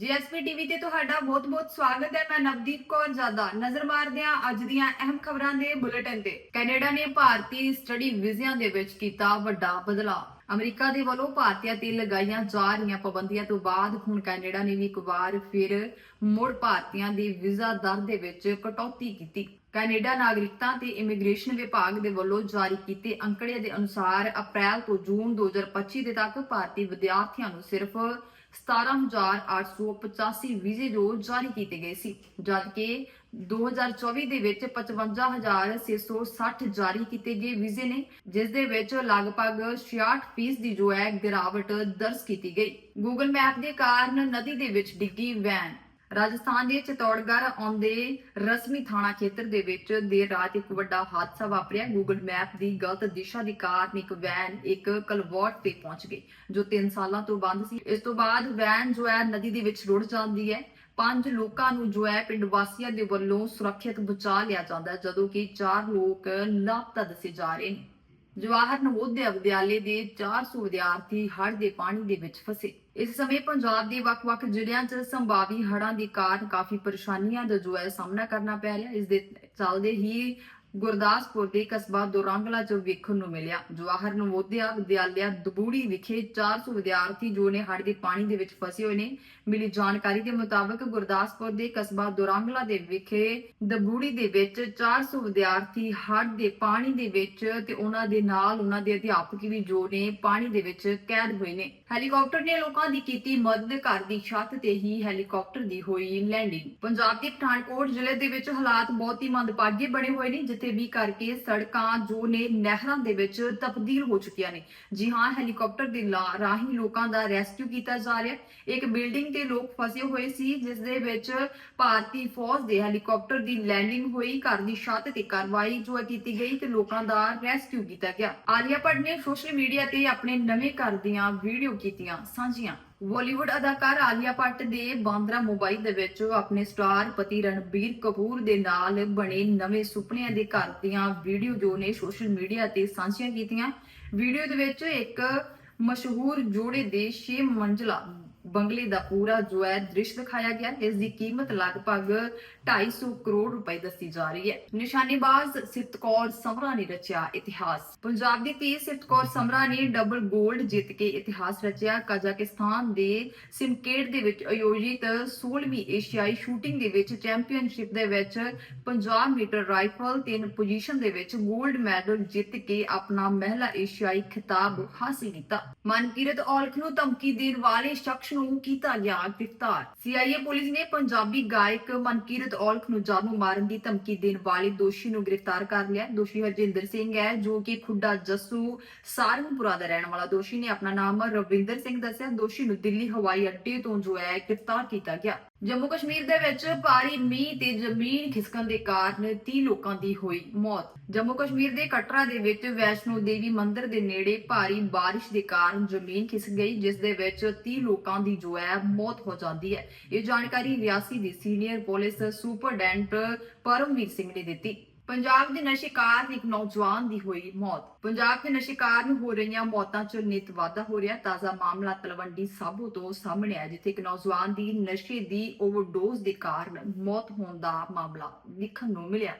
GSP TV ਤੇ ਤੁਹਾਡਾ ਬਹੁਤ-ਬਹੁਤ ਸਵਾਗਤ ਹੈ। ਮੈਂ ਨਵਦੀਪ ਕੌਰ ਜਾਦਾ। ਨਜ਼ਰ ਮਾਰਦੇ ਹਾਂ ਅੱਜ ਦੀਆਂ ਅਹਿਮ ਖਬਰਾਂ ਦੇ ਬੁਲੇਟਿਨ ਤੇ। ਕੈਨੇਡਾ ਨੇ ਭਾਰਤੀ ਸਟੱਡੀ ਵੀਜ਼ਿਆਂ ਦੇ ਵਿੱਚ ਕੀਤਾ ਵੱਡਾ ਬਦਲਾਅ। ਅਮਰੀਕਾ ਦੇ ਵੱਲੋਂ ਭਾਰਤੀਆਂ ਤੇ ਲਗਾਈਆਂ ਜਾ ਰਹੀਆਂ ਪਾਬੰਦੀਆਂ ਤੋਂ ਬਾਅਦ ਹੁਣ ਕੈਨੇਡਾ ਨੇ ਵੀ ਇੱਕ ਵਾਰ ਫਿਰ ਮੁੜ ਭਾਰਤੀਆਂ ਦੀ ਵੀਜ਼ਾ ਦਰ ਦੇ ਵਿੱਚ ਕਟੌਤੀ ਕੀਤੀ। ਕੈਨੇਡਾ ਨਾਗਰਿਕਤਾ ਤੇ ਇਮੀਗ੍ਰੇਸ਼ਨ ਵਿਭਾਗ ਦੇ ਵੱਲੋਂ ਜਾਰੀ ਕੀਤੇ ਅੰਕੜੇ ਦੇ ਅਨੁਸਾਰ ਅਪ੍ਰੈਲ ਤੋਂ ਜੂਨ 2025 ਦੇ ਤੱਕ ਭਾਰਤੀ ਵਿਦਿਆਰਥੀਆਂ ਨੂੰ ਸਿਰਫ 17885 ਵੀਜ਼ੇ ਜੋ ਜਾਰੀ ਕੀਤੇ ਗਏ ਸੀ, ਜਦਕਿ 2024 ਦੇ ਵਿੱਚ 55660 ਜਾਰੀ ਕੀਤੇ ਗਏ ਵੀਜ਼ੇ ਨੇ, ਜਿਸ ਦੇ ਵਿੱਚ ਲਗਭਗ 66% ਦੀ ਜੋ ਹੈ ਗਿਰਾਵਟ ਦਰਜ ਕੀਤੀ ਗਈ। ਗੂਗਲ ਮੈਪ ਦੇ ਕਾਰਨ ਨਦੀ ਦੇ ਵਿੱਚ ਡਿੱਗੀ ਵੈਨ। ਰਾਜਸਥਾਨ ਦੇ ਚਿਤੌੜਗੜ੍ਹ ਆਉਂਦੇ ਰਸਮੀ ਥਾਣਾ ਖੇਤਰ ਦੇ ਵਿੱਚ ਦੇਰ ਰਾਤ ਇੱਕ ਵੱਡਾ ਹਾਦਸਾ ਵਾਪਰਿਆ। ਗੂਗਲ ਮੈਪ ਦੀ ਗਲਤ ਦਿਸ਼ਾ ਦੇ ਕਾਰਨ ਇੱਕ ਵੈਨ ਇੱਕ ਕਲਵਰਟ ਤੇ ਪਹੁੰਚ ਗਈ, ਜੋ 3 ਸਾਲਾਂ ਤੋਂ ਬੰਦ ਸੀ। ਇਸ ਤੋਂ ਬਾਅਦ ਵੈਨ ਜੋ ਹੈ ਨਦੀ ਦੇ ਵਿੱਚ ਰੁੜ ਜਾਂਦੀ ਹੈ। ਪੰਜ ਲੋਕਾਂ ਨੂੰ ਜੋ ਹੈ ਪਿੰਡ ਵਾਸੀਆਂ ਦੇ ਵੱਲੋਂ ਸੁਰੱਖਿਅਤ ਬਚਾ ਲਿਆ ਜਾਂਦਾ ਹੈ, ਜਦੋਂ ਕਿ ਚਾਰ ਲੋਕ ਲਾਪਤਾ ਦੱਸੇ ਜਾ ਰਹੇ ਨੇ। ਜਵਾਹਰ ਨਵੋਦਿਆ ਵਿਦਿਆਲੇ ਦੇ 400 ਵਿਦਿਆਰਥੀ ਹੜ੍ਹ ਦੇ ਪਾਣੀ ਦੇ ਵਿੱਚ ਫਸੇ। ਇਸ ਸਮੇਂ ਪੰਜਾਬ ਦੇ ਵੱਖ-ਵੱਖ ਜ਼ਿਲ੍ਹਿਆਂ 'ਚ ਸੰਭਾਵੀ ਹੜ੍ਹਾਂ ਦੇ ਕਾਰਨ ਕਾਫੀ ਪਰੇਸ਼ਾਨੀਆਂ ਦਾ ਜੋ ਹੈ ਸਾਹਮਣਾ ਕਰਨਾ ਪੈ ਰਿਹਾ। ਇਸ ਦੇ ਚੱਲਦੇ ਹੀ ਗੁਰਦਾਸਪੁਰ ਦੇ ਕਸਬਾ ਦੋਰੰਗਲਾ 'ਚ ਵੇਖਣ ਨੂੰ ਮਿਲਿਆ। ਜਵਾਹਰ ਨਵੋਦਿਆ ਵਿਦਿਆਲਿਆ ਦਬੂੜੀ ਵਿਖੇ 400 ਵਿਦਿਆਰਥੀ ਜੋ ਨੇ ਹੜ੍ਹ ਦੇ ਪਾਣੀ ਦੇ ਵਿੱਚ ਫਸੇ ਹੋਏ ਨੇ। ਮਿਲੀ ਜਾਣਕਾਰੀ ਦੇ ਮੁਤਾਬਕ ਗੁਰਦਾਸਪੁਰ ਦੇ ਕਸਬਾ ਦੋਰੰਗਲਾ ਦੇ ਵਿਖੇ ਦਬੂੜੀ ਦੇ ਵਿੱਚ 400 ਵਿਦਿਆਰਥੀ ਹੜ੍ਹ ਦੇ ਪਾਣੀ ਦੇ ਵਿੱਚ ਤੇ ਉਹਨਾਂ ਦੇ ਨਾਲ ਉਹਨਾਂ ਦੇ ਅਧਿਆਪਕ ਵੀ ਜੋ ਨੇ ਪਾਣੀ ਦੇ ਵਿੱਚ ਕੈਦ ਹੋਏ ਨੇ। ਹੈਲੀਕਾਪਟਰ ਨੇ ਲੋਕਾਂ ਦੀ ਕੀਤੀ ਮਦਦ। ਘਰ ਦੀ ਛੱਤ ਤੇ ਹੀ ਹੈਲੀਕਾਪਟਰ ਦੀ ਹੋਈ ਲੈਂਡਿੰਗ। ਪੰਜਾਬ ਦੇ ਪਠਾਨਕੋਟ ਜ਼ਿਲ੍ਹੇ ਦੇ ਵਿੱਚ ਹਾਲਾਤ ਬਹੁਤ ਹੀ ਮੰਦਭਾਗੇ ਬਣੇ ਹੋਏ ਨੇ ਵੀ ਕਰਕੇ ਸੜਕਾਂ ਜੋ ਨੇ ਨਹਿਰਾਂ ਦੇ ਵਿੱਚ ਤਬਦੀਲ ਹੋ ਚੁੱਕੀਆਂ ਨੇ। ਜੀ ਹਾਂ, ਹੈਲੀਕਾਪਟਰ ਦੇ ਰਾਹੀਂ ਲੋਕਾਂ ਦਾ ਰੈਸਕਿਊ ਕੀਤਾ ਜਾ ਰਿਹਾ ਹੈ। ਇੱਕ ਬਿਲਡਿੰਗ ਤੇ ਲੋਕ ਫਸੇ ਹੋਏ ਸੀ, ਜਿਸ ਦੇ ਵਿੱਚ ਭਾਰਤੀ ਫੌਜ ਦੇ ਹੈਲੀਕਾਪਟਰ ਦੀ ਲੈਂਡਿੰਗ ਹੋਈ, ਘਰ ਦੀ ਛੱਤ ਤੇ ਕਾਰਵਾਈ ਜੋ ਹੈ ਕੀਤੀ ਗਈ ਤੇ ਲੋਕਾਂ ਦਾ ਰੈਸਕਿਊ ਕੀਤਾ ਗਿਆ। ਆਲੀਆ ਭੱਟ ਨੇ ਸੋਸ਼ਲ ਮੀਡੀਆ ਤੇ ਆਪਣੇ ਨਵੇਂ ਘਰ ਦੀਆਂ ਵੀਡੀਓ ਕੀਤੀਆਂ ਸਾਂਝੀਆਂ। ਬਾਲੀਵੁੱਡ ਅਦਾਕਾਰ ਆਲੀਆ ਭੱਟ ਦੇ ਬਾਂਦਰਾ ਮੋਬਾਈਲ ਦੇ ਵਿੱਚ ਆਪਣੇ ਸਟਾਰ ਪਤੀ ਰਣਬੀਰ ਕਪੂਰ ਦੇ ਨਾਲ ਬਣੇ ਨਵੇਂ ਸੁਪਨਿਆਂ ਦੇ ਘਰ ਦੀਆਂ ਵੀਡੀਓ ਜੋ ਨੇ ਸੋਸ਼ਲ ਮੀਡੀਆ ਤੇ ਸਾਂਝੀਆਂ ਕੀਤੀਆਂ। ਵੀਡੀਓ ਦੇ ਵਿੱਚ ਇੱਕ ਮਸ਼ਹੂਰ ਜੋੜੇ ਦੇ 6 ਮੰਜ਼ਲਾ ਬੰਗਲੇ ਦਾ ਪੂਰਾ ਜੋ ਹੈ ਦ੍ਰਿਸ਼ ਦਿਖਾਇਆ ਗਿਆ ਇਸ ਦੀ ਕੀਮਤ ਲਗਭਗ 250 ਕਰੋੜ ਰੁਪਏ ਦੱਸੀ ਜਾ ਰਹੀ ਹੈ। ਨਿਸ਼ਾਨੇਬਾਜ਼ ਸਿਫਤਕੌਰ ਸਮਰਾ ਨੇ ਰਚਿਆ ਇਤਿਹਾਸ। ਪੰਜਾਬ ਦੀ ਧੀ ਸਿਫਤਕੌਰ ਸਮਰਾ ਨੇ ਡਬਲ 골ਡ ਜਿੱਤ ਕੇ ਇਤਿਹਾਸ ਰਚਿਆ। ਕਜ਼ਾਕਿਸਤਾਨ ਦੇ ਸਿਮਕੇਟ ਦੇ ਵਿੱਚ ਆਯੋਜਿਤ 16ਵੀਂ ਏਸ਼ੀਆਈ ਸ਼ੂਟਿੰਗ ਦੇ ਵਿੱਚ ਚੈਂਪੀਅਨਸ਼ਿਪ ਦੇ ਵਿੱਚ 50 ਮੀਟਰ ਰਾਈਫਲ ਤਿੰਨ ਪੋਜੀਸ਼ਨ ਦੇ ਵਿੱਚ 골ਡ ਮੈਡਲ ਜਿੱਤ ਕੇ ਆਪਣਾ ਮਹਿਲਾ ਏਸ਼ੀਆਈ ਖਿਤਾਬ ਹਾਸਿਲ ਕੀਤਾ। ਮਨਕੀਰਤ ਔਲਖ ਨੂੰ ਧਮਕੀ ਦੇਣ ਵਾਲੇ ਸ਼ਖਸ ਨੂੰ ਕੀਤਾ ਗਿਆ ਗ੍ਰਿਫਤਾਰ। ਸੀਆਈਏ ਪੁਲਿਸ ਨੇ ਪੰਜਾਬੀ ਗਾਇਕ ਮਨਕੀਰਤ ਔਲਖ ਨੂੰ ਜਾਨੋਂ ਮਾਰਨ ਦੀ ਧਮਕੀ ਦੇਣ ਵਾਲੇ ਦੋਸ਼ੀ ਨੂੰ ਗ੍ਰਿਫਤਾਰ ਕਰ ਲਿਆ। ਦੋਸ਼ੀ ਹਰਜਿੰਦਰ ਸਿੰਘ ਹੈ, ਜੋ ਕਿ ਖੁੱਡਾ ਜੱਸੂ ਸਾਰੰਗਪੁਰਾ ਦਾ ਰਹਿਣ ਵਾਲਾ ਦੋਸ਼ੀ ਨੇ। ਆਪਣਾ ਨਾਮ ਰਵਿੰਦਰ ਸਿੰਘ ਦੱਸਿਆ। ਦੋਸ਼ੀ ਨੂੰ ਦਿੱਲੀ ਹਵਾਈ ਅੱਡੇ ਤੋਂ ਜੋ ਹੈ ਗ੍ਰਿਫਤਾਰ ਕੀਤਾ ਗਿਆ। ਜੰਮੂ ਕਸ਼ਮੀਰ ਦੇ ਵਿੱਚ ਭਾਰੀ ਮੀਂਹ ਤੇ ਜ਼ਮੀਨ ਖਿਸਕਣ ਦੇ ਕਾਰਨ 30 ਲੋਕਾਂ ਦੀ ਹੋਈ ਮੌਤ। ਜੰਮੂ ਕਸ਼ਮੀਰ ਦੇ ਕਟਰਾ ਦੇ ਵਿੱਚ ਵੈਸ਼ਨੋ ਦੇਵੀ ਮੰਦਿਰ ਦੇ ਨੇੜੇ ਭਾਰੀ ਬਾਰਿਸ਼ ਦੇ ਕਾਰਨ ਜ਼ਮੀਨ ਖਿਸਕ ਗਈ, ਜਿਸ ਦੇ ਵਿੱਚ 30 ਲੋਕਾਂ ਦੀ ਜੋ ਹੈ ਮੌਤ ਹੋ ਜਾਂਦੀ ਹੈ। ਇਹ ਜਾਣਕਾਰੀ ਰਿਆਸੀ ਦੇ senior police superintendent Paramvir Singh ਨੇ ਦਿੱਤੀ। ਪੰਜਾਬ ਦੇ ਨਸ਼ੇ ਕਾਰਨ ਇੱਕ ਨੌਜਵਾਨ ਦੀ ਹੋਈ ਮੌਤ। ਪੰਜਾਬ ਦੇ ਨਸ਼ੇ ਕਾਰਨ ਹੋ ਰਹੀਆਂ ਮੌਤਾਂ 'ਚ ਨਿਤ ਵਾਧਾ ਹੋ ਰਿਹਾ। ਤਾਜ਼ਾ ਮਾਮਲਾ ਤਲਵੰਡੀ ਸਾਬੋ ਤੋਂ ਸਾਹਮਣੇ ਆਇਆ, ਜਿੱਥੇ ਇੱਕ ਨੌਜਵਾਨ ਦੀ ਨਸ਼ੇ ਦੀ ਓਵਰਡੋਜ਼ ਦੇ ਕਾਰਨ ਮੌਤ ਹੋਣ ਦਾ ਮਾਮਲਾ ਦੇਖਣ ਨੂੰ ਮਿਲਿਆ।